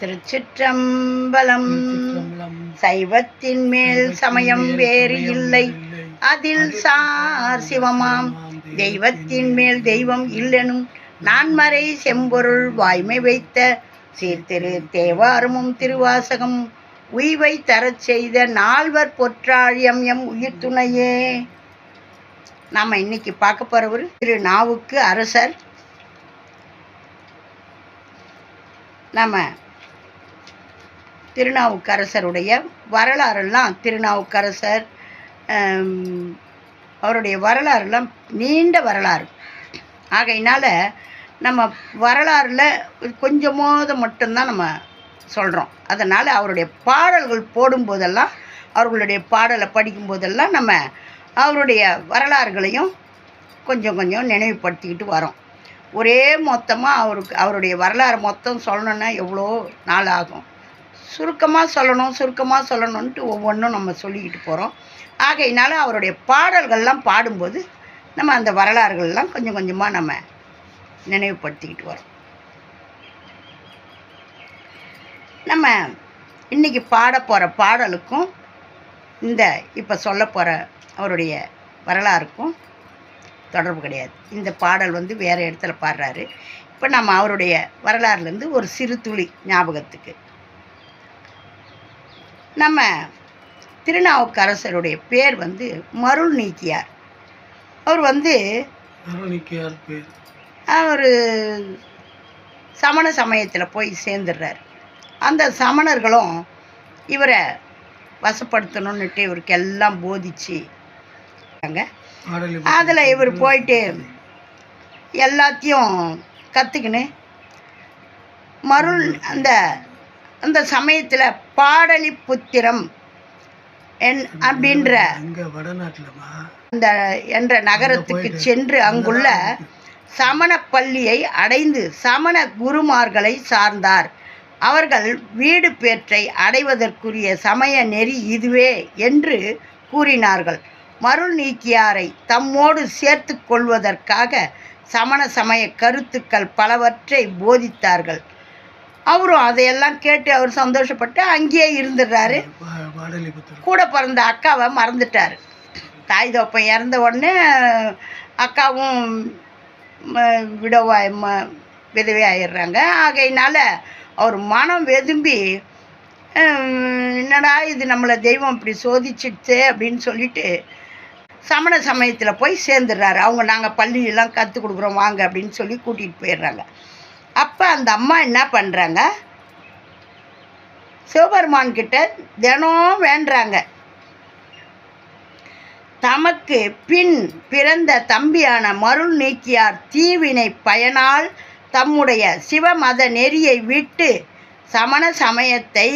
திருச்சிற்றம்பலம். சைவத்தின் மேல் சமயம் வேறு இல்லை. அதில் சார் சிவமாம். தெய்வத்தின் மேல் தெய்வம் இல்லெனும் நான்மறை செம்பொருள் வாய்மை வைத்த சீர்திரு தேவாரமும் திருவாசகம் உய்வை தரச் செய்த நால்வர் பொற்றாழியம் எம் உயிர் துணையே நாம் இன்னைக்கு பார்க்க போகிறவர் திரு நாவுக்கு அரசர். நம்ம திருநாவுக்கரசருடைய வரலாறெல்லாம் திருநாவுக்கரசர் அவருடைய வரலாறுலாம் நீண்ட வரலாறு. ஆகையினால் நம்ம வரலாறில் கொஞ்சமாவது மட்டும்தான் நம்ம சொல்கிறோம் அதனால் அவருடைய பாடல்கள் போடும்போதெல்லாம் அவர்களுடைய பாடலை படிக்கும்போதெல்லாம் நம்ம அவருடைய வரலாறுகளையும் கொஞ்சம் கொஞ்சம் நினைவுபடுத்திக்கிட்டு வரோம். ஒரே மொத்தமாக அவருக்கு அவருடைய வரலாறு மொத்தம் சொல்லணுன்னா எவ்வளோ நாள் ஆகும்? சுருக்கமாக சொல்லணும் சுருக்கமாக சொல்லணுன்ட்டு ஒவ்வொன்றும் நம்ம சொல்லிக்கிட்டு போகிறோம் ஆகையினால அவருடைய பாடல்கள்லாம் பாடும்போது நம்ம அந்த வரலாறுகள்லாம் கொஞ்சம் கொஞ்சமாக நம்ம நினைவுபடுத்திக்கிட்டு வரோம். நம்ம இன்றைக்கி பாட போகிற பாடலுக்கும் இந்த இப்போ சொல்ல போகிற அவருடைய வரலாறுக்கும் தொடர்பு கிடையாது. இந்த பாடல் வந்து வேறு இடத்துல பாடுறாரு. இப்போ நம்ம அவருடைய வரலாறுலேருந்து ஒரு சிறு துளி ஞாபகத்துக்கு நம்ம திருநாவுக்கரசருடைய பேர் வந்து மருள் நீக்கியார். அவர் வந்து அவர் சமண சமயத்தில் போய் சேர்ந்துடுறார் அந்த சமணர்களும் இவரை வசப்படுத்தணுன்னுட்டு இவருக்கு எல்லாம் போதிச்சு அதில் இவர் போயிட்டு எல்லாத்தையும் கற்றுக்கின்னு மருள் அந்த அந்த சமயத்தில் பாடலிபுத்திரம் என் அப்படின்ற அந்த என்ற நகரத்துக்கு சென்று அங்குள்ள சமண பள்ளியை அடைந்து சமண குருமார்களை சார்ந்தார். அவர்கள் வீடு பேற்றை அடைவதற்குரிய சமய நெறி இதுவே என்று கூறினார்கள். மருள் நீக்கியாரை தம்மோடு சேர்த்து கொள்வதற்காக சமண சமய கருத்துக்கள் பலவற்றை போதித்தார்கள். அவரும் அதையெல்லாம் கேட்டு அவர் சந்தோஷப்பட்டு அங்கேயே இருந்துடுறாரு. கூட பிறந்த அக்காவை மறந்துட்டார். தாய் தோப்பன் இறந்த உடனே அக்காவும் விடவாய் ம விதவை ஆயிடுறாங்க ஆகையினால அவர் மனம் வெதும்பி என்னடா இது நம்மளை தெய்வம் இப்படி சோதிச்சிடுச்சே அப்படின்னு சொல்லிட்டு சமண சமயத்தில் போய் சேர்ந்துடுறாரு. அவங்க நாங்கள் பள்ளியெல்லாம் கற்றுக் கொடுக்குறோம் வாங்க அப்படின்னு சொல்லி கூட்டிகிட்டு போயிடுறாங்க. அப்போ அந்த அம்மா என்ன பண்ணுறாங்க சிவபெருமான் கிட்ட தினம் வேண்டுறாங்க. தமக்கு பின் பிறந்த தம்பியான மருள் நீக்கியார் தீவினை பயனால் தம்முடைய சிவமத நெறியை விட்டு சமண சமயத்தை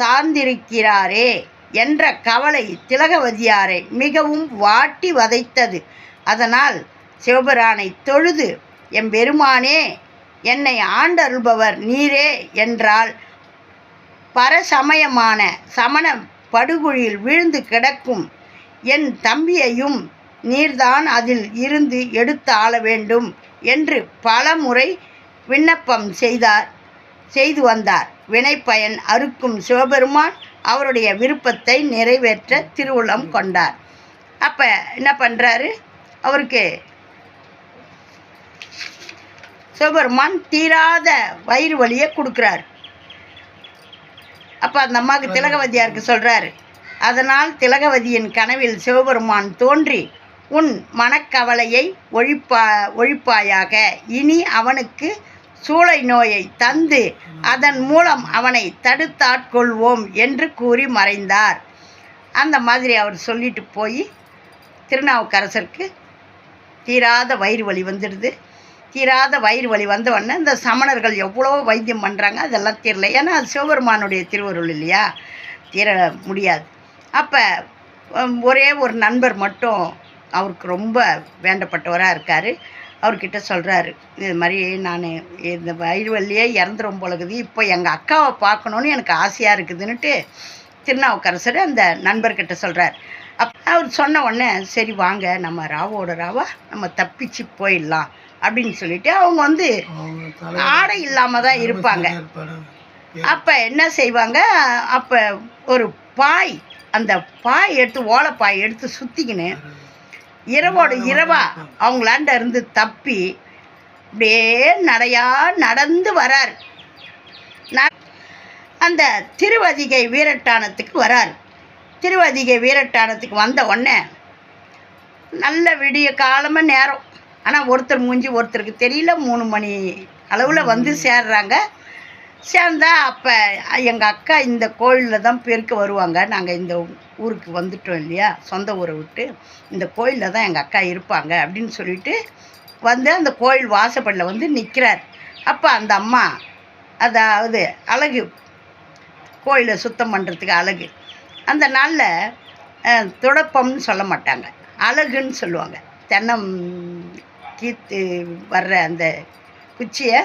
சார்ந்திருக்கிறாரே என்ற கவலை திலகவதியாரை மிகவும் வாட்டி வதைத்தது. அதனால் சிவபிரானை தொழுது எம்பெருமானே என்னை ஆண்டருள்பவர் நீரே என்றால் பரசமயமான சமண படுகுழியில் விழுந்து கிடக்கும் என் தம்பியையும் நீர்தான் அதில் இருந்து எடுத்து ஆள வேண்டும் என்று பலமுறை விண்ணப்பம் செய்தார் செய்து வந்தார். வினைப்பயன் அறுக்கும் சிவபெருமான் அவருடைய விருப்பத்தை நிறைவேற்ற திருவுளம் கொண்டார். அப்போ என்ன பண்ணுறாரு அவருக்கு சிவபெருமான் தீராத வயிறு வலியை கொடுக்குறாரு. அப்போ அந்த அம்மாவுக்கு திலகவதியாருக்கு சொல்கிறாரு அதனால் திலகவதியின் கனவில் சிவபெருமான் தோன்றி உன் மனக்கவலையை ஒழிப்பா ஒழிப்பாயாக. இனி அவனுக்கு சூளை நோயை தந்து அதன் மூலம் அவனை தடுத்தாட்கொள்வோம் என்று கூறி மறைந்தார். அந்த மாதிரி அவர் சொல்லிட்டு போய் திருநாவுக்கரசருக்கு தீராத வயிறு வலி வந்துடுது. தீராத வயிறு வலி வந்தவொடனே இந்த சமணர்கள் எவ்வளோ வைத்தியம் பண்ணுறாங்க அதெல்லாம் தீரல ஏன்னா அது சிவபெருமானுடைய திருவருள் இல்லையா? தீர முடியாது. அப்போ ஒரே ஒரு நண்பர் மட்டும் அவருக்கு ரொம்ப வேண்டப்பட்டவராக இருக்கார். அவர்கிட்ட சொல்கிறாரு இது மாதிரி நான் இந்த வயிறு வலியே இறந்துரும் போலகுது இப்போ எங்கள் அக்காவை பார்க்கணுன்னு எனக்கு ஆசையாக இருக்குதுன்னுட்டு திருநாவுக்கரசர் அந்த நண்பர்கிட்ட சொல்கிறார் அப் அவர் சொன்ன உடனே சரி வாங்க நம்ம ராவோட ராவா நம்ம தப்பிச்சு போயிடலாம். அப்படின்னு சொல்லிட்டு அவங்க வந்து ஆடை இல்லாமல் தான் இருப்பாங்க. அப்போ என்ன செய்வாங்க? அப்போ ஒரு பாய் அந்த பாய் எடுத்து ஓலைப்பாய் எடுத்து சுற்றிக்கின்னு இரவோட இரவா அவங்களாண்ட இருந்து தப்பி அப்படியே நடையா நடந்து வரார். அந்த திருவதிகை வீரட்டானத்துக்கு வரார். திருவதிகை வீரட்டானத்துக்கு வந்த உடனே நல்ல விடிய காலமாக நேரம். ஆனால் ஒருத்தர் மூஞ்சி ஒருத்தருக்கு தெரியல மூணு மணி அளவில் வந்து சேர்றாங்க. சேர்ந்தா அப்போ எங்கள் அக்கா இந்த கோயிலில் தான் பெருக்க வருவாங்க. நாங்கள் இந்த ஊருக்கு வந்துட்டோம் இல்லையா? சொந்த ஊரை விட்டு. இந்த கோயிலில் தான் எங்கள் அக்கா இருப்பாங்க அப்படின்னு சொல்லிட்டு வந்து அந்த கோயில் வாசப்படியில் வந்து நிற்கிறார் அப்போ அந்த அம்மா அதாவது அழகு கோயிலை சுத்தம் பண்ணுறதுக்கு அழகு. அந்த நாளில் துடப்பம்னு சொல்ல மாட்டாங்க. அழகுன்னு சொல்லுவாங்க. தென்னம் கீத்து வர்ற அந்த குச்சியை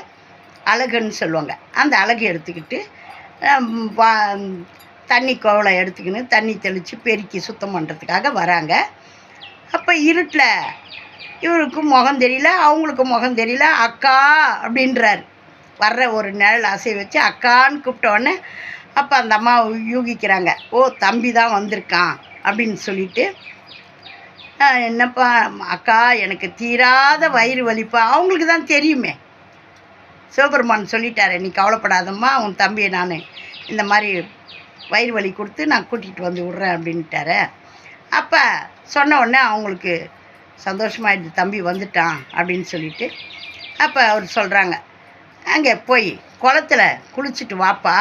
அழகுன்னு சொல்லுவாங்க. அந்த அழகு எடுத்துக்கிட்டு வா- தண்ணி கோவலை எடுத்துக்கின்னு தண்ணி தெளித்து பெருக்கி சுத்தம் பண்ணுறதுக்காக வராங்க. அப்போ இருட்டில் இவருக்கும் முகம் தெரியல அவங்களுக்கும் முகம் தெரியல அக்கா அப்படின்றார். வர்ற ஒரு நிழல் அசை வச்சு அக்கான்னு கூப்பிட்டோடனே அப்போ அந்த அம்மா யூகிக்கிறாங்க ஓ தம்பி தான் வந்திருக்கான் அப்படின்னு சொல்லிட்டு என்னப்பா அக்கா எனக்கு தீராத வயிறு வலிப்பா. அவங்களுக்கு தான் தெரியுமே. சிவபெருமான் சொல்லிட்டாரு நீ கவலைப்படாதம்மா உன் தம்பியை நான் இந்த மாதிரி வயிறு வலி கொடுத்து நான் கூட்டிகிட்டு வந்து விட்றேன் அப்படின்ட்டாரு. அப்போ சொன்ன உடனே அவங்களுக்கு சந்தோஷமாயிடுது தம்பி வந்துட்டான் அப்படின்னு சொல்லிட்டு அப்போ அவர் சொல்கிறாங்க அங்கே போய் குளத்துல குளிச்சுட்டு வாப்பா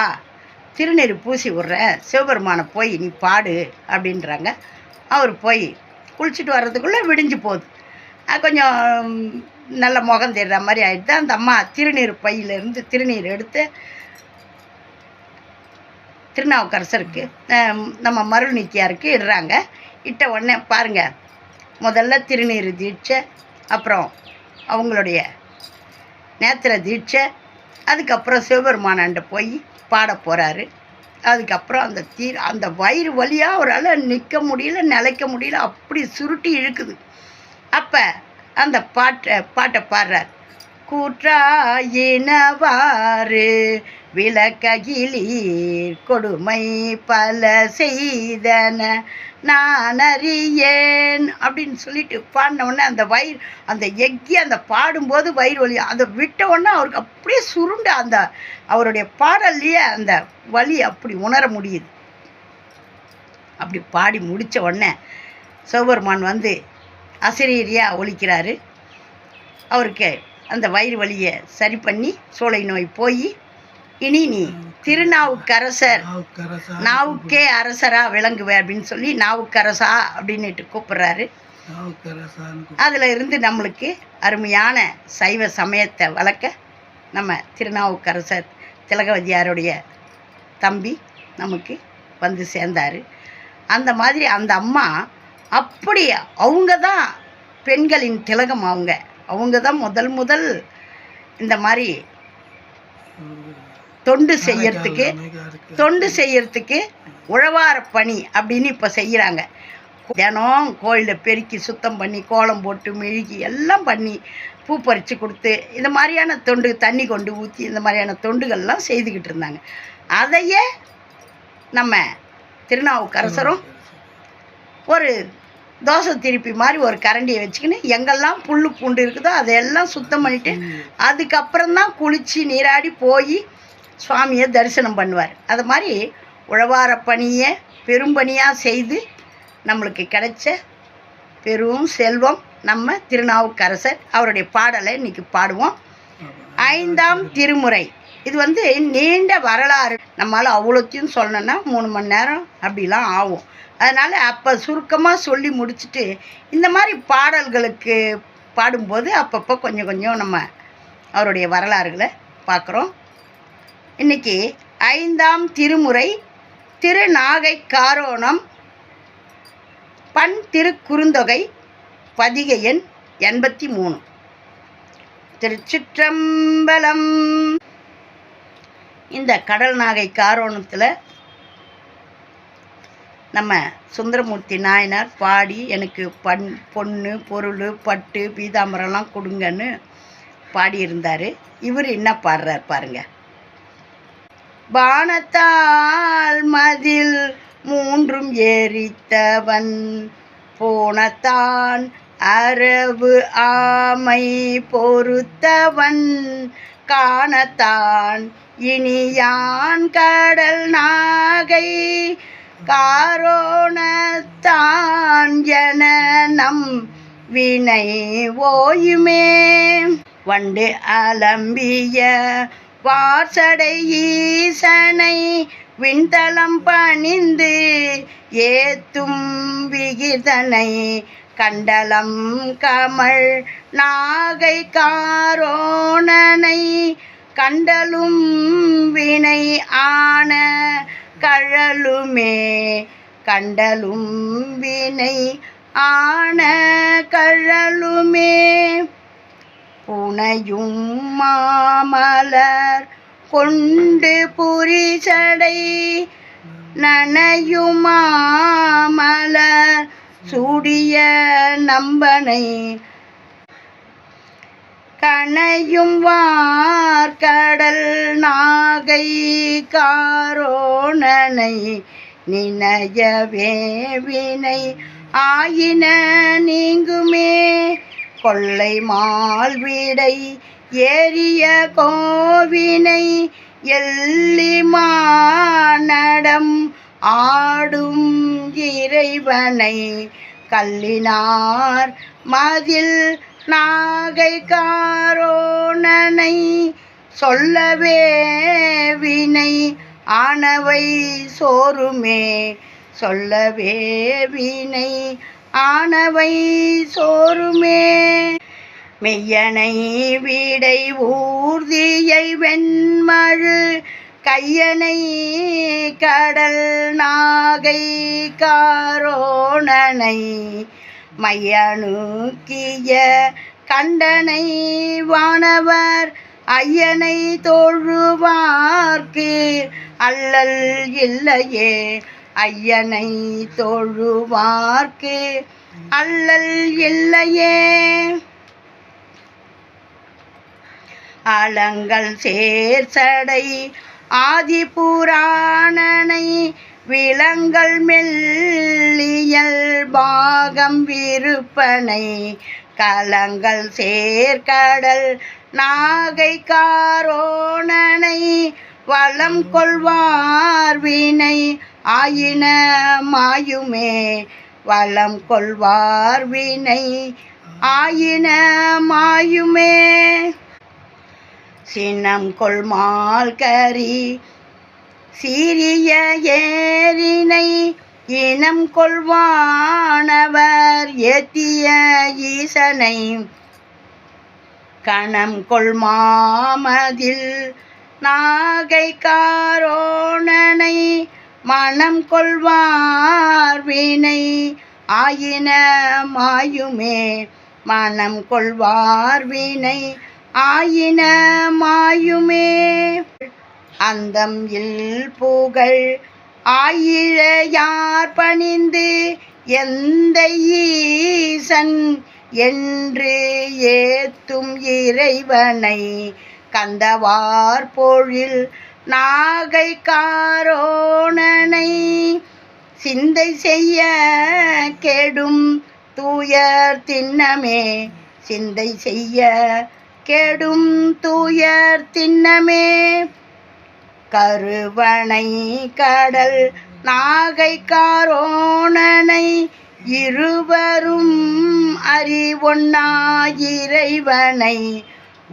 திருநீர் பூசி விட்றேன் சிவபெருமானை போய் நீ பாடு அப்படின்றாங்க. அவர் போய் குளிச்சுட்டு வர்றதுக்குள்ளே விடிஞ்சு போகுது. கொஞ்சம் நல்ல முகம் தெரிகிற மாதிரி ஆயிடுது. அந்த அம்மா திருநீர் பையிலேருந்து திருநீர் எடுத்து திருநாவுக்கரசருக்கு நம்ம மருள் நித்தியாருக்கு இடுறாங்க. இட்ட உடனே பாருங்கள் முதல்ல திருநீர் தீட்சை அப்புறம் அவங்களுடைய நேத்திர தீட்சை அதுக்கப்புறம் சிவபெருமானாண்ட போய் பாட போகிறாரு அதுக்கப்புறம் அந்த தீ அந்த வயிறு வலியாக அவரால் நிற்க முடியல நிலைக்க முடியல அப்படி சுருட்டி இழுக்குது. அப்போ அந்த பாட்டை பாட்டை பாடுறார். கூற்றாயினவாறு விளக்ககிலீர் கொடுமை பல செய்தன. நான் அறியேன் அப்படின்னு சொல்லிட்டு பாடின உடனே அந்த வயிறு அந்த எக்கி அந்த பாடும்போது வயிறு வலி அதை விட்ட உடனே அவருக்கு அப்படியே சுருண்ட அந்த அவருடைய பாடல்லையே அந்த வலி அப்படி உணர முடியுது. அப்படி பாடி முடித்த உடனே சிவபெருமான் வந்து அசிரீரியாக ஒழிக்கிறாரு அவருக்கு அந்த வயிறு வலியை சரி பண்ணி சோலை நோய் போய் இனி நீ திருநாவுக்கரசர். நாவுக்கரசா? நாவுக்கே அரசரா விளங்குவே அப்படின்னு சொல்லி நாவுக்கரசா அப்படின்னுட்டு கூப்பிடுறாரு. அதில் இருந்து நம்மளுக்கு அருமையான சைவ சமயத்தை வளர்க்க நம்ம திருநாவுக்கரசர் திலகவதியாருடைய தம்பி நமக்கு வந்து சேர்ந்தார். அந்த மாதிரி அந்த அம்மா அப்படி அவங்க தான் பெண்களின் திலகம் அவங்க. அவங்க தான் முதல் முதல் இந்த மாதிரி தொண்டு செய்யறதுக்கு. தொண்டு செய்யறதுக்கு உழவார பணி அப்படின்னு இப்போ செய்கிறாங்க தினம் கோயிலை பெருக்கி சுத்தம் பண்ணி கோலம் போட்டு மெழுகி எல்லாம் பண்ணி பூ பறித்து கொடுத்து இந்த மாதிரியான தொண்டு தண்ணி கொண்டு ஊற்றி இந்த மாதிரியான தொண்டுகள்லாம் செய்துக்கிட்டு இருந்தாங்க. அதையே நம்ம திருநாவுக்கரசரும் ஒரு தோசை திருப்பி மாதிரி ஒரு கரண்டியை வச்சுக்கின்னு எங்கெல்லாம் புல் பூண்டு இருக்குதோ அதையெல்லாம் சுத்தம் பண்ணிட்டு அதுக்கப்புறம் தான் குளித்து நீராடி போய் சுவாமியை தரிசனம் பண்ணுவார். அது மாதிரி உழவார பணியை பெரும்பணியாக செய்து நம்மளுக்கு கிடைச்ச பெரும் செல்வம் நம்ம திருநாவுக்கரசர் அவருடைய பாடலை இன்னைக்கு பாடுவோம். ஐந்தாம் திருமுறை. இது வந்து நீண்ட வரலாறு. நம்மளால் அவ்வளோத்தையும் சொல்லணும்னா மூணு மணி நேரம் அப்படிலாம் ஆகும். அதனால் அப்போ சுருக்கமாக சொல்லி முடிச்சுட்டு இந்த மாதிரி பாடல்களுக்கு பாடும்போது அப்பப்போ கொஞ்சம் கொஞ்சம் நம்ம அவருடைய வரலாறுகளை பார்க்குறோம். இன்னைக்கு ஐந்தாம் திருமுறை திருநாகை காரோணம் பண் திருக்குறுந்தொகை பதிகை எண் எண்பத்தி மூணு. திருச்சிற்றம்பலம். இந்த கடல் நாகை காரோணத்தில் நம்ம சுந்தரமூர்த்தி நாயனார் பாடி எனக்கு பண் பொண்ணு பொருள் பட்டு பீதாம்பரம்லாம் கொடுங்கன்னு பாடியிருந்தார். இவர் என்ன பாடுறார் பாருங்க. பானத்தால் மதில் மூன்றும் எரித்தவன். போனத்தான் அரவு ஆமை பொறுத்தவன். காணத்தான் இனியான் கடல் நாகை. காரோணத்தான் என நம் வினை ஓயுமே. வண்டு அலம்பிய வாசடை ஈசனை விண்தளம் பணிந்து ஏத்தும் விகிதனை கண்டலம் கமல் நாகை காரோணனை கண்டலும் வினை ஆன கழலுமே கண்டலும் வினை ஆன கழலுமே புனையும் மாமலர் கொண்டு புரிசடை நனையுமாமலர் சூடிய நம்பனை கனையும் வார்கடல் நாகை காரோணனை நினையவே வினை. ஆயின நீங்குமே கொள்ளை மால்விடை ஏறிய கோவினை எள்ளி மானடம் ஆடும் இறைவனை கல்லினார் மதில் நாகைக்காரோணனை சொல்லவே வினை ஆனவை சோறுமே சொல்லவே வினை ஆனவை சோறுமே. மெய்யனை வீடை ஊர்தியை வெண்மழு கையனை கடல் நாகை காரோணனை மையனுக்கிய கண்டனை வானவர் ஐயனை தொழுவார்க்கு அல்லல் இல்லையே ஐயனை தொழுவார்க்கு அல்லல் இல்லையே. அலங்கள் சேர்சடை ஆதிபுராணனை விலங்கள் மெல்லியல் பாகம் விருப்பனை கலங்கள் சேர்க்கடல் நாகை காரோணனை வளம் கொள்வார் வினை ஆயின மாயுமே வளம் கொள்வார் வினை. ஆயின மாயுமே சின்னம் கொள்மால் கரி. சீரிய ஏரினை இனம் கொள்வானவர் ஏத்திய ஈசனை. கணம் கொள்மாமதில் நாகை காரோணனை மனம் கொள்வார் வீணை ஆயின மாயுமே. மனம் கொள்வார் வீணை ஆயின மாயுமே. அந்தம் இல் புகழ் ஆயிழையார் பணிந்து எந்த ஈசன் என்று ஏத்தும் இறைவனை கந்தவார் பொழில் நாகை காரோணனை சிந்தை செய்ய கெடும் தூயர் திண்ணமே சிந்தை செய்ய கெடும் தூயர் திண்ணமே கருவனை கடல் நாகை காரோணனை இருவரும் அறிவொன்னா இறைவனை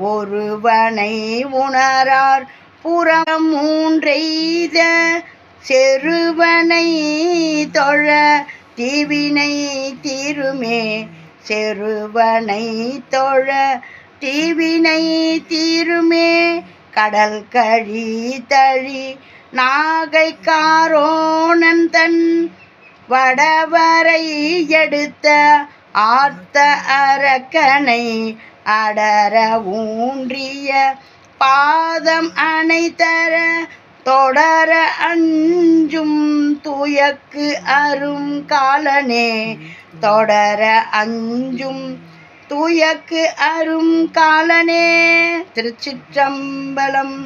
ஒருவனை உணரார் புறம் மூன்றெய்த செருவனை தொழ தீவினை தீருமே. செருவனை தொழ தீவினை தீருமே. கடல் கழி தழி நாகை காரோணன் தன் வடவரை எடுத்த ஆர்த்த அரக்கனை அடர ஊன்றிய பாதம் அணைத்தர தொடர அஞ்சும் துயக்கு அரும் காலனே. தொடர அஞ்சும் தூயக்கு அரும் காலனே. திருச்சிற்றம்பலம்.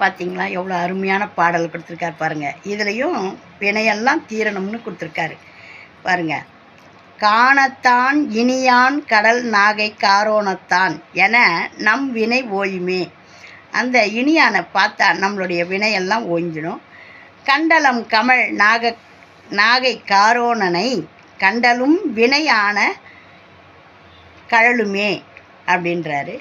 பார்த்தீங்களா எவ்வளோ அருமையான பாடல் கொடுத்துருக்காரு பாருங்கள் இதுலேயும் பிணையெல்லாம் தீரணும்னு கொடுத்துருக்காரு. பாருங்கள் காணத்தான் இனியான் கடல் நாகை காரோணத்தான் என நம் வினை ஓயுமே. அந்த இனியானை பார்த்தா நம்மளுடைய வினையெல்லாம் ஓய்ஞ்சிடும் கண்டலம் கமல் நாக நாகை காரோணனை கண்டலும் வினையான கழலுமே அப்படின்றாரு.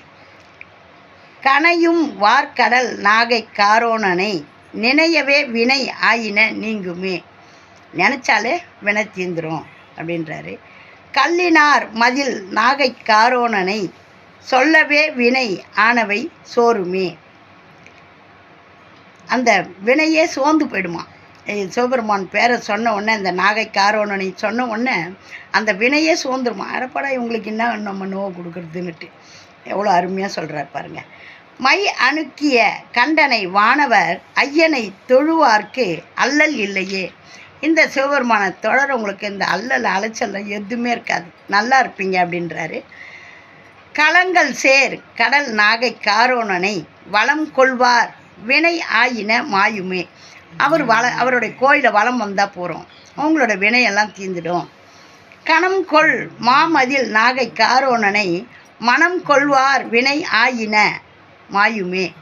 கனையும் வார்க்கடல் நாகை காரோணனை நினையவே வினை ஆயின நீங்குமே. நினச்சாலே வினை தீந்துரும். அப்படின்றாரு. கல்லினார் மதில் நாகை காரோணனை சொல்லவே வினை ஆனவை சோறுமே. அந்த வினையே சோர்ந்து போயிடுமா. சிவபெருமான் பேரை சொன்ன உடனே அந்த நாகை காரோணனை சொன்ன உடனே அந்த வினையே சோர்ந்துருமா. அடப்படா இவங்களுக்கு என்ன நம்ம நோவு கொடுக்குறதுன்னுட்டு. எவ்வளோ அருமையாக சொல்கிறார் பாருங்க. மை அணுக்கிய கண்டனை வானவர் ஐயனை தொழுவார்க்கு அல்லல் இல்லையே. இந்த சிவபெருமானை தொடர உங்களுக்கு இந்த அல்லல் அலைச்சல் எதுவுமே இருக்காது. நல்லா இருப்பீங்க அப்படின்றாரு. களங்கள் சேர் கடல் நாகை காரோணனை வளம் கொள்வார் வினை ஆயின மாயுமே. அவர் வள அவருடைய கோயிலை வளம் வந்தால் போகிறோம் அவங்களோட வினையெல்லாம் தீர்ந்துடும். கணம் கொள் மாமதில் நாகை காரோணனை மனம் கொள்வார் வினை ஆயின மாயுமே.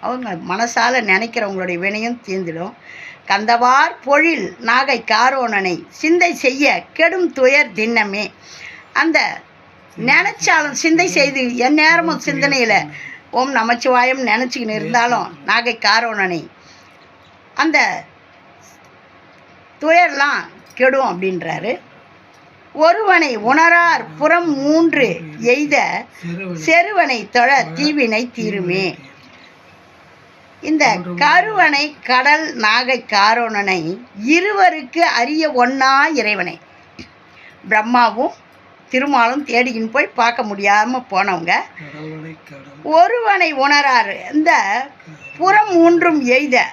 அவங்க மனசால் நினைக்கிறவங்களுடைய வினையும் தீர்ந்துடும். கந்தவார் பொழில் நாகை காரோணனை சிந்தை செய்ய கெடும் துயர் திண்ணமே. அந்த நினைச்சாலும் சிந்தை செய்து எந்நேரமும் சிந்தனையில் ஓம் நமச்சிவாயம் நினச்சிக்கின்னு இருந்தாலும் நாகை காரோணனை அந்த துயர்லாம் கெடும் அப்படின்றாரு. ஒருவனை உணரார் புறம் மூன்று எய்த செருவனை தொழ தீவினை தீருமே. இந்த கருவனை கடல் நாகை காரோணனை இருவருக்கு அறிய ஒன்னா இறைவனை. பிரம்மாவும் திருமாலும் தேடிக்கின்னு போய் பார்க்க முடியாமல் போனவங்க. ஒருவனை உணராரு. இந்த புறம் மூன்றும் எய்த.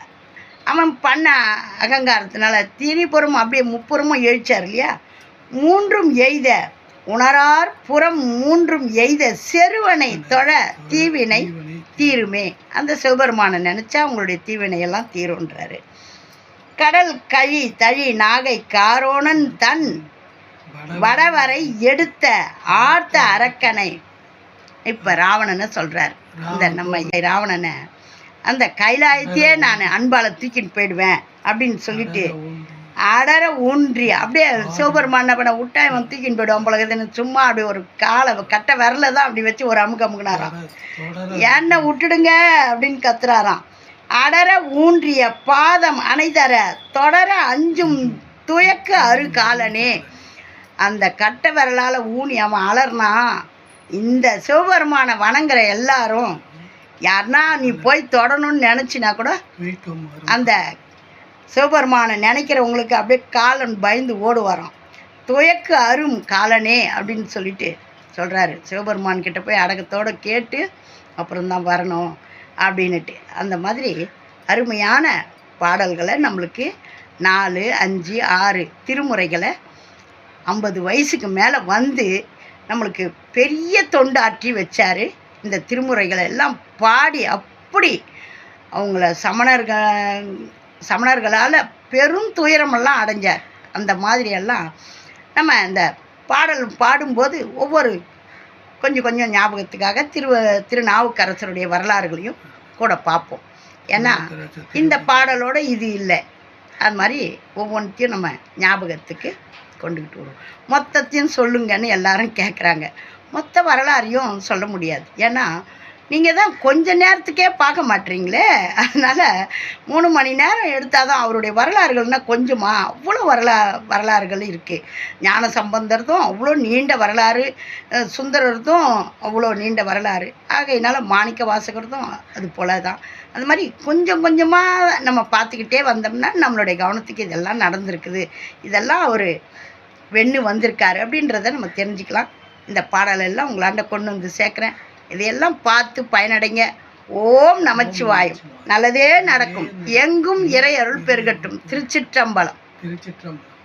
அவன் பண்ண அகங்காரத்தினால திரிபுறம் அப்படியே முப்புறமும் எழுச்சார் இல்லையா? மூன்றும் எய்த. உணரார் புறம் மூன்றும் எய்த. செருவனை தொழ தீவினை. தீருமே. அந்த சிவபெருமானை நினச்சா அவங்களுடைய தீவினையெல்லாம் தீருன்றாரு கடல் கழி தழி நாகை காரோணன் தன் வட வடவரை எடுத்த ஆர்த்த அரக்கனை. இப்போ ராவணனை சொல்கிறார் இந்த நம்ம ராவணனை அந்த கைலாயத்தையே நான் அன்பால் தூக்கிட்டு போயிடுவேன் அப்படின்னு சொல்லிட்டு அடர ஊன்றி அப்படியே சிவபெருமான பண்ண விட்டா இவன் தூக்கின்னு போயிடுவான் போலகுதுன்னு சும்மா அப்படி ஒரு காலை கட்டை விரல தான் அப்படி வச்சு ஒரு அமுக்கு அமுக்குனாராம் என்னை விட்டுடுங்க அப்படின்னு கத்துறாராம். அடர ஊன்றிய பாதம் அணைதர தொடர அஞ்சும் துயக்கு அரு காலனே. அந்த கட்டை விரலால் ஊனி அவன் அலர்னா இந்த சிவபெருமானை வணங்குற எல்லாரும் யாருன்னா நீ போய் தொடணும்னு நினச்சினா கூட அந்த சிவபெருமானை நினைக்கிறவங்களுக்கு அப்படியே காலன் பயந்து ஓடுவாராம். துயக்கு அரும் காலனே அப்படின்னு சொல்லிட்டு சொல்கிறாரு சிவபெருமான் கிட்ட போய் அடக்கத்தோடு கேட்டு அப்புறம்தான் வரணும் அப்படின்னுட்டு. அந்த மாதிரி அருமையான பாடல்களை நம்மளுக்கு நாலு அஞ்சு ஆறு திருமுறைகளை ஐம்பது வயசுக்கு மேலே வந்து நம்மளுக்கு பெரிய தொண்டாற்றி வச்சார். இந்த திருமுறைகளை எல்லாம் பாடி அப்படி அவங்கள சமணர்கள் சமணர்களால் பெரும் துயரமெல்லாம் அடைஞ்சார். அந்த மாதிரியெல்லாம் நம்ம இந்த பாடல் பாடும்போது ஒவ்வொரு கொஞ்சம் கொஞ்சம் ஞாபகத்துக்காக திரு திருநாவுக்கரசருடைய வரலாறுகளையும் கூட பார்ப்போம். ஏன்னா இந்த பாடலோட இது இல்லை. அது மாதிரி ஒவ்வொன்றையும் நம்ம ஞாபகத்துக்கு கொண்டுக்கிட்டு வருவோம். மொத்தத்தையும் சொல்லுங்கன்னு எல்லாரும் கேட்குறாங்க மொத்த வரலாறையும் சொல்ல முடியாது. ஏன்னா நீங்கள் தான் கொஞ்ச நேரத்துக்கே பார்க்க மாட்டீங்களே. அதனால் மூணு மணி நேரம் எடுத்தால் தான் அவருடைய வரலாறுகள்னால் கொஞ்சமா அவ்வளோ வரலா வரலாறுகள் இருக்குது ஞான சம்பந்தர்தும் அவ்வளோ நீண்ட வரலாறு சுந்தரர்தும் அவ்வளோ நீண்ட வரலாறு. ஆகையினால மாணிக்க வாசகர்தும் அது போல தான் அந்த மாதிரி கொஞ்சம் கொஞ்சமாக நம்ம பார்த்துக்கிட்டே வந்தோம்னா நம்மளுடைய கவனத்துக்கு இதெல்லாம் நடந்திருக்குது. இதெல்லாம் அவர் வெண்ணு வந்திருக்காரு அப்படின்றத நம்ம தெரிஞ்சுக்கலாம். இந்த பாடலெல்லாம் உங்களாண்ட கொண்டு வந்து சேர்க்குறேன். இதையெல்லாம் பார்த்து பயனடைங்க. ஓம் நமச்சிவாயம். நல்லதே நடக்கும். எங்கும் இறை அருள் பெருகட்டும். திருச்சிற்றம்பலம். திருச்சிற்றம்பலம்.